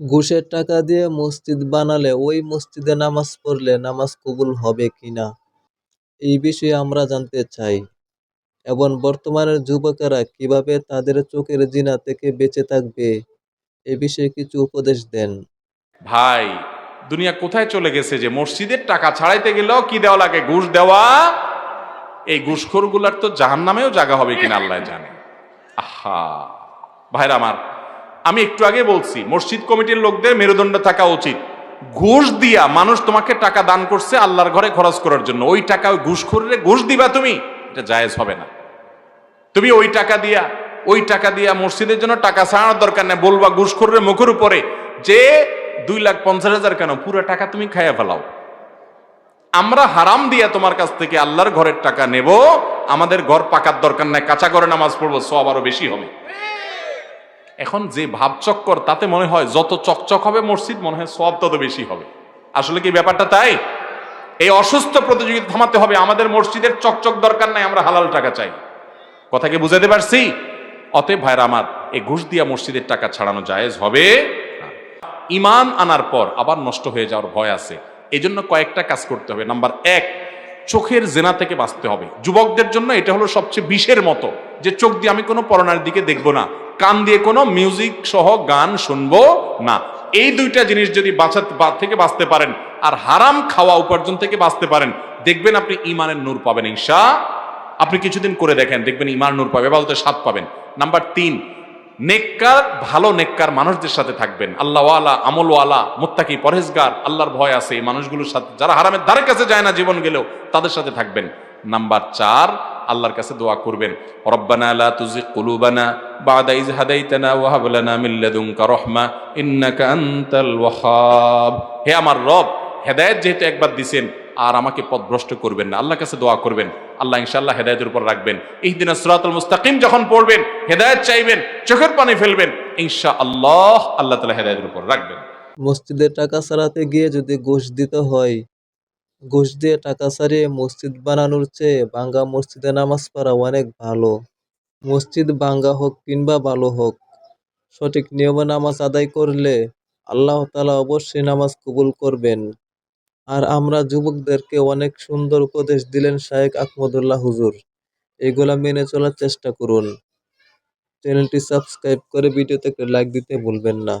ঘুষের টাকা দিয়ে মসজিদ বানালে ওই মসজিদে নামাজ পড়লে নামাজ কবুল হবে কিনা এই বিষয়ে আমরা জানতে চাই। এবং বর্তমানের যুবকেরা কীভাবে তাদের চোখের জিনা থেকে বেঁচে থাকবে? এ বিষয়ে কিছু উপদেশ দেন। ভাই, দুনিয়া কোথায় চলে গেছে যে মসজিদের টাকা ছাড়াইতে গেলেও কি দেওয়া লাগে? ঘুষ দেওয়া? এই ঘুষখোরগুলার তো জাহান নামেও জায়গা হবে কিনা আল্লাহ জানে। আহা! ভাইরা আমার আমি একটু আগে বলছি, মসজিদ কমিটির লোকদের মেরুদণ্ড থাকা উচিত। ঘুষ দিয়া মানুষ তোমাকে টাকা দান করছে আল্লাহর ঘরে খরচ করার জন্য। ওই টাকা ওই ঘুষখোরে ঘুষ দিবা তুমি? এটা জায়েজ হবে না। তুমি ওই টাকা দিয়া, ওই টাকা দিয়া মসজিদের জন্য টাকা ছাড়ানোর দরকার নেই। বলবা ঘুষখোরের মুখের উপরে, যে দুই লাখ পঞ্চাশ হাজার কেন? পুরো টাকা তুমি খাইয়া ফেলাও। আমরা হারাম দিয়া তোমার কাছ থেকে আল্লাহর ঘরের টাকা নেব। আমাদের ঘর পাকার দরকার নাই। কাঁচা করে নামাজ পড়ব, সব আরও বেশি হবে। এখন যে ভাবচক্কর তাতে মনে হয় যত চকচক হবে মসজিদ, মনে হয় সব তত বেশি হবে। আসলে কি ব্যাপারটা তাই? এই অসুস্থ প্রতিযোগিতা থামাতে হবে। আমাদের মসজিদের চকচক দরকার নাই, আমরা হালাল টাকা চাই। কথা কি বুঝাতে পারছি? অতএব ভাইরা আমার, এই ঘুষ দিয়া মসজিদের টাকা ছাড়ানো জায়েজ হবে ইমান আনার পর আবার নষ্ট হয়ে যাওয়ার ভয় আছে। এই জন্য কয়েকটা কাজ করতে হবে। নাম্বার এক চোখের জেনা থেকে বাঁচতে হবে। যুবকদের জন্য এটা হলো সবচেয়ে বিষের মতো যে চোখ দিয়ে আমি কোনো পরনার দিকে দেখব না, কান দিয়ে কোনো মিউজিক সহ গান শুনব না। এই দুইটা জিনিস যদি বাঁচাতে থেকে বাঁচতে পারেন, আর হারাম খাওয়া উপার্জন থেকে বাঁচতে পারেন, দেখবেন আপনি ইমানের নূর পাবেন ঈশা আপনি কিছুদিন করে দেখেন, দেখবেন ইমান নূর পাবে, এবাদতের স্বাদ পাবেন। নাম্বার তিন নেককার, ভালো নেককার মানুষদের সাথে থাকবেন। আল্লাহওয়ালা, আমলওয়ালা, মুত্তাকি, পরহেজগার, আল্লাহর ভয় আছে এই মানুষগুলোর সাথে। যারা হারামের ধারে কাছে যায় না জীবন গেলেও, তাদের সাথে থাকবেন। নাম্বার চার, আল্লাহর কাছে দোয়া করবেন। রব্বানা লা তুজিগ কুলুবানা বাদা ইজ হাদাইতানা ওয়া হাব লানা মিন লাদুনকা রাহমা ইন্নাকা আনতাল ওয়াহাব। হে আমার রব, হেদায়েত যেহেতু একবার দিছেন, আর আমাকে পথভ্রষ্ট করবেন না। আল্লাহর কাছে দোয়া করবেন। আল্লাহ ইনশাআল্লাহ হেদায়েতের উপর রাখবেন। এই দিন সুরাতুল মুস্তাকিম যখন পড়বেন, হেদায়েত চাইবেন, চোখের পানি ফেলবেন ইনশা আল্লাহ আল্লাহ তালা হেদায়েতের উপর রাখবেন। মসজিদের টাকা সারাতে গিয়ে যদি ঘুষ দিতে হয়, ঘুষ দিয়ে টাকা সারিয়ে মসজিদ বানানোর চেয়ে ভাঙ্গা মসজিদে নামাজ পড়া অনেক ভালো। মসজিদ ভাঙ্গা হোক কিংবা ভালো হোক, সঠিক নিয়মে নামাজ আদায় করলে আল্লাহ তালা অবশ্যই নামাজ কবুল করবেন। আর আমরা যুবকদেরকে অনেক সুন্দর উপদেশ দিলেন শায়েক আহমদুল্লাহ হুজুর। এগুলা মেনে চলার চেষ্টা করুন। চ্যানেলটি সাবস্ক্রাইব করে ভিডিওতে লাইক দিতে ভুলবেন না।